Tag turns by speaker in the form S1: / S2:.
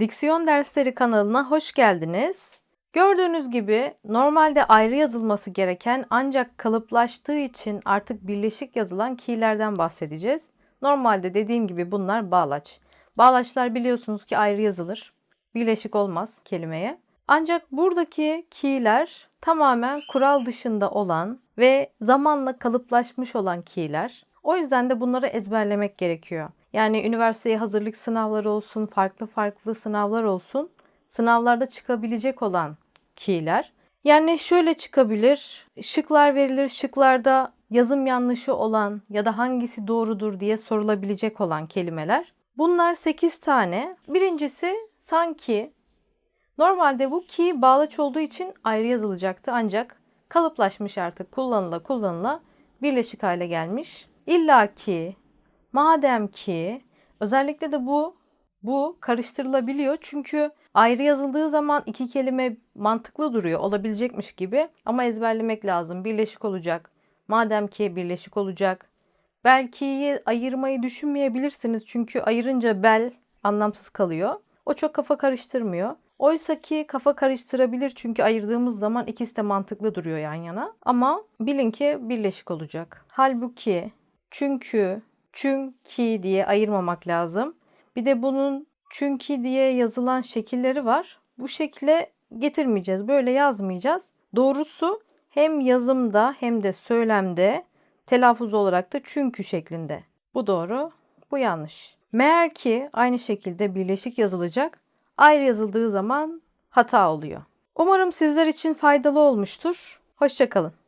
S1: Diksiyon Dersleri kanalına hoş geldiniz. Gördüğünüz gibi normalde ayrı yazılması gereken ancak kalıplaştığı için artık birleşik yazılan key'lerden bahsedeceğiz. Normalde dediğim gibi bunlar bağlaç. Bağlaçlar biliyorsunuz ki ayrı yazılır. Birleşik olmaz kelimeye. Ancak buradaki key'ler tamamen kural dışında olan ve zamanla kalıplaşmış olan key'ler. O yüzden de bunları ezberlemek gerekiyor. Yani üniversiteye hazırlık sınavları olsun, farklı farklı sınavlar olsun. Sınavlarda çıkabilecek olan key'ler. Yani şöyle çıkabilir. Şıklar verilir. Şıklarda yazım yanlışı olan ya da hangisi doğrudur diye sorulabilecek olan kelimeler. Bunlar 8 tane. Birincisi sanki Normalde bu ki bağlaç olduğu için ayrı yazılacaktı ancak kalıplaşmış artık kullanıla kullanıla birleşik hale gelmiş. İlla ki, madem ki özellikle de bu bu karıştırılabiliyor çünkü ayrı yazıldığı zaman iki kelime mantıklı duruyor olabilecekmiş gibi ama ezberlemek lazım. Birleşik olacak. Madem ki birleşik olacak. Belki'yi ayırmayı düşünmeyebilirsiniz çünkü ayırınca bel anlamsız kalıyor. O çok kafa karıştırmıyor. Oysa ki kafa karıştırabilir çünkü ayırdığımız zaman ikisi de mantıklı duruyor yan yana. Ama bilin ki birleşik olacak. Halbuki çünkü, çünkü diye ayırmamak lazım. Bir de bunun çünkü diye yazılan şekilleri var. Bu şekle getirmeyeceğiz. Böyle yazmayacağız. Doğrusu hem yazımda hem de söylemde telaffuz olarak da çünkü şeklinde. Bu doğru, bu yanlış. Meğer ki aynı şekilde birleşik yazılacak ayrı yazıldığı zaman hata oluyor. Umarım sizler için faydalı olmuştur. Hoşçakalın.